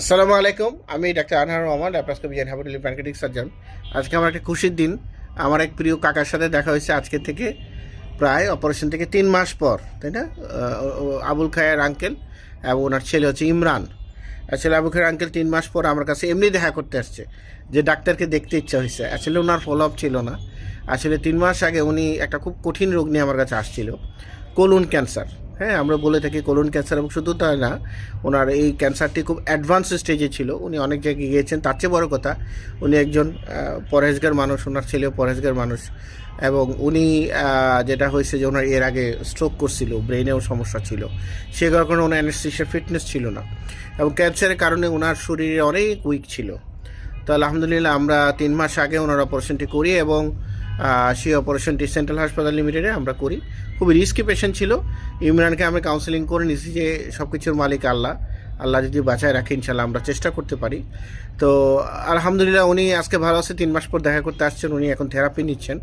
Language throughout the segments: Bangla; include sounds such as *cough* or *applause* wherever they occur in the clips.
আসসালামু আলাইকুম, আমি doctor Anhar Rahman laparoscopic hepatobiliary pancreatic surgeon. আজকে আমার একটা খুশির দিন, আমার এক প্রিয় কাকার সাথে দেখা হয়েছে আজকে থেকে প্রায় অপারেশন থেকে তিন মাস পর, তাই না? আবুল খায়ের আঙ্কেল এবং ওনার ছেলে হচ্ছে ইমরান। আসলে আবুল খায়ের আঙ্কেল তিন মাস পর আমার কাছে এমনি দেখা করতে আসছে, যে ডাক্তারকে দেখতে ইচ্ছা হয়েছে। আসলে ওনার ফলো আপ ছিল না। আসলে তিন মাস আগে উনি একটা খুব কঠিন রোগ নিয়ে আমার কাছে আসছিল। Colon cancer. হ্যাঁ আমরা বলে থাকি কোলন ক্যান্সার এবং শুধু তাই না ওনার এই ক্যান্সারটি খুব অ্যাডভান্স স্টেজে ছিল। উনি অনেক জায়গায় গিয়েছেন। তার চেয়ে বড় কথা উনি একজন আহ, পরহেজগার মানুষ ওনার ছেলেও পরহেজগার মানুষ এবং উনি যেটা হয়েছে যে ওনার এর আগে স্ট্রোক করছিল ব্রেনেও সমস্যা ছিল। সে কারণে ওনার অ্যানেস্থেশিয়ার ফিটনেস ছিল না এবং ক্যান্সারের কারণে ওনার শরীরে অনেক উইক ছিল। তো আলহামদুলিল্লাহ আমরা তিন মাস আগে ওনার অপারেশনটি করি এবং সেই অপারেশনটি সেন্ট্রাল হাসপাতাল লিমিটেডে আমরা করি। খুবই রিস্কি পেশেন্ট ছিল। ইমরানকে আমি কাউন্সেলিং করে নিয়েছি যে সব কিছুর মালিক আল্লাহ। আল্লাহ যদি বাঁচায় রাখে ইনশাল্লাহ আমরা চেষ্টা করতে পারি। তো আলহামদুলিল্লাহ উনি আজকে ভালো আছে তিন মাস পর দেখা করতে আসছেন উনি এখন থেরাপি নিচ্ছেন।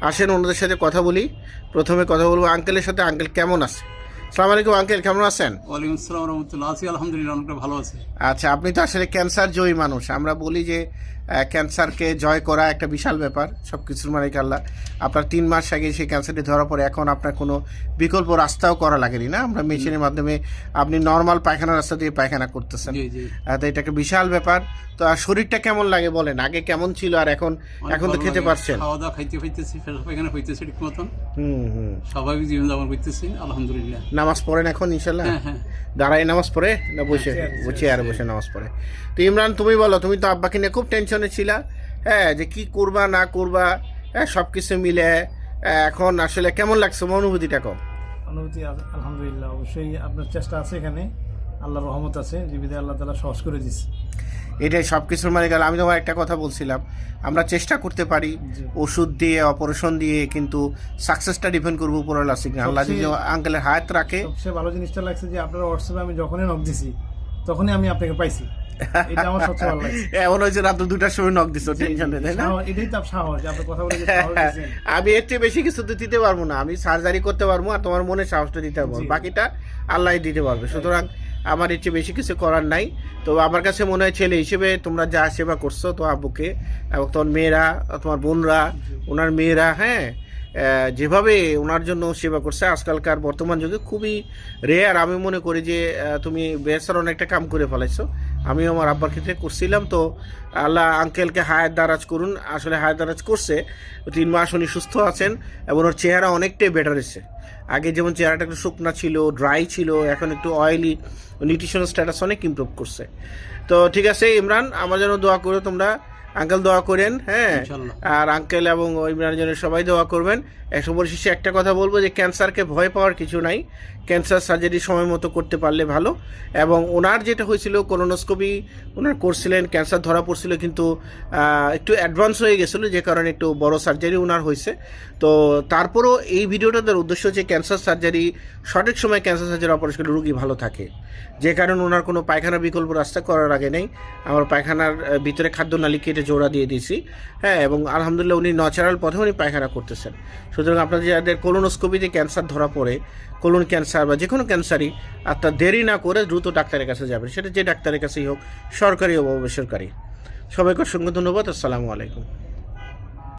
আসেন ওনাদের সাথে কথা বলি। প্রথমে কথা বলব আঙ্কেলের সাথে। আঙ্কেল কেমন আছে? সালাম আলাইকুম আঙ্কেল কেমন আছেন? ওয়ালাইকুম আসসালাম রহমতুল্লাহ। আছি আলহামদুলিল্লাহ অনেকটা ভালো আছে। আচ্ছা আপনি তো আসলে ক্যান্সার জয়ী মানুষ। আমরা বলি যে ক্যান্সারকে জয় করা একটা বিশাল ব্যাপার সব কিছুর মালিক আল্লাহ। আপনার তিন মাস আগে সেই ক্যান্সারটি ধরার পরে এখন আপনার কোনো বিকল্প রাস্তাও করা লাগেনি না? আমরা মেশিনের মাধ্যমে আপনি নর্মাল পায়খানা রাস্তা দিয়ে পায়খানা করতেছেন। তো এটা একটা বিশাল ব্যাপার। তো আর শরীরটা কেমন লাগে বলেন? আগে কেমন ছিল আর এখন এখন তো খেতে। পারছেন। খাওয়া দাওয়া খাইতে পাইতেছি পায়খানা হইতেছে ঠিক মতন। হুম হুম। স্বাভাবিক জীবনযাপন করতেছি আলহামদুলিল্লাহ। নামাজ পড়েন এখন ইনশাল্লাহ হ্যাঁ হ্যাঁ। নামাজ পড়ে না বসে? বসে আর বসে নামাজ পড়ে। তো ইমরান তুমি বলো তুমি তো আব্বাকে নিয়ে খুব টেনশনে ছিলা হ্যাঁ যে কি করবা না করবা হ্যাঁ সব কিছু মিলে হ্যাঁ, এখন আসলে কেমন লাগছে অনুভূতিটা কম অনুভূতি আলহামদুলিল্লাহ অবশ্যই আপনার চেষ্টা আছে এখানে আল্লাহর রহমত আছে জীবিতে আল্লাহ তালা সহজ করে দিচ্ছে এটাই সব কিছুর মানে গেল আমি তোমার একটা কথা বলছিলাম আমরা চেষ্টা করতে পারি ওষুধ দিয়ে অপারেশন দিয়ে কিন্তু সাকসেসটা ডিপেন্ড করব উপর আল্লাহ। আল্লাহ যদি আঙ্কেলের হায়াত রাখে সবচেয়ে ভালো জিনিসটা লাগছে যে আপনার হোয়াটসঅ্যাপে আমি যখনই নক দিছি তখনই আমি আপনাকে পাইছি। এটা আমার সবচেয়ে ভালো লাগছে। *laughs* এমন হয়েছে রাত দুটার সময় নক দিছো টেনশন তাই না? এটাই তো সাহস আপনি কথা বলে যে সাহস দিয়েছেন। আমি এর চেয়ে বেশি কিছু দিতে পারব না। আমি সার্জারি করতে পারব আর তোমার মনে সাহসটা দিতে পারব। বাকিটা আল্লাহ দিতে পারবে। সুতরাং আমার এর চেয়ে বেশি কিছু করার নাই। তো আমার কাছে মনে হয় ছেলে হিসেবে তোমরা যা সেবা করছ তো আব্বুকে এবং তোমার মেয়েরা তোমার বোনরা ওনার মেয়েরা হ্যাঁ যেভাবে ওনার জন্য সেবা করছে, আজকালকার বর্তমান যুগে খুবই রেয়ার আমি মনে করি যে তুমি বেসার অনেকটা কাম করে ফেলাইছো। আমি আমার আব্বার ক্ষেত্রে করছিলাম, তো আল্লাহ আঙ্কেলকে হায়াত দারাজ করুন। আসলে হায়াত দারাজ করছে, তিন মাস উনি সুস্থ আছেন এবং ওর চেহারা অনেকটাই বেটার এসেছে আগে যেমন চেহারাটা একটু শুকনা ছিল ড্রাই ছিল, এখন একটু অয়েলি নিউট্রিশনাল স্ট্যাটাস অনেক ইমপ্রুভ করছে। তো ঠিক আছে, ইমরান, আমার জন্য দোয়া করো তোমরা। আঙ্কেল দোয়া করেন হ্যাঁ? আর আঙ্কেল এবং ইমরানের জন্য সবাই দোয়া করবেন। পরিশেষে একটা কথা বলব যে ক্যান্সারকে ভয় পাওয়ার কিছু নাই। ক্যান্সার সার্জারি সময় মতো করতে পারলে ভালো। এবং ওনার যেটা হয়েছিল কোলোনোস্কোপি ওনার করছিলেন ক্যান্সার ধরা পড়ছিল কিন্তু একটু অ্যাডভান্স হয়ে গেছিল যে কারণে একটু বড় সার্জারি ওনার হয়েছে। তো তারপরও এই ভিডিওটার উদ্দেশ্য হচ্ছে ক্যান্সার সার্জারি সঠিক সময় ক্যান্সার সার্জারি অপারেশন করলে রুগী ভালো থাকে। যে কারণে ওনার কোনো পায়খানা বিকল্প রাস্তা করার আগে নেই। আমার পায়খানার ভিতরে খাদ্য নালী কেটে জোড়া দিয়ে দিয়েছি। হ্যাঁ এবং আলহামদুলিল্লাহ উনি ন্যাচারাল পথে উনি পায়খানা করতেছেন। সুতরাং আপনাদের যাদের কোলোনোস্কোপিতে ক্যান্সার ধরা পড়ে কোলন ক্যান্সার বা যে কোনো ক্যান্সারই আপনার দেরি না করে দ্রুত ডাক্তারের কাছে যাবেন। সেটা যে ডাক্তারের কাছেই হোক, সরকারি ও বেসরকারি। সবাইকে অসংখ্য ধন্যবাদ। আসসালামু আলাইকুম।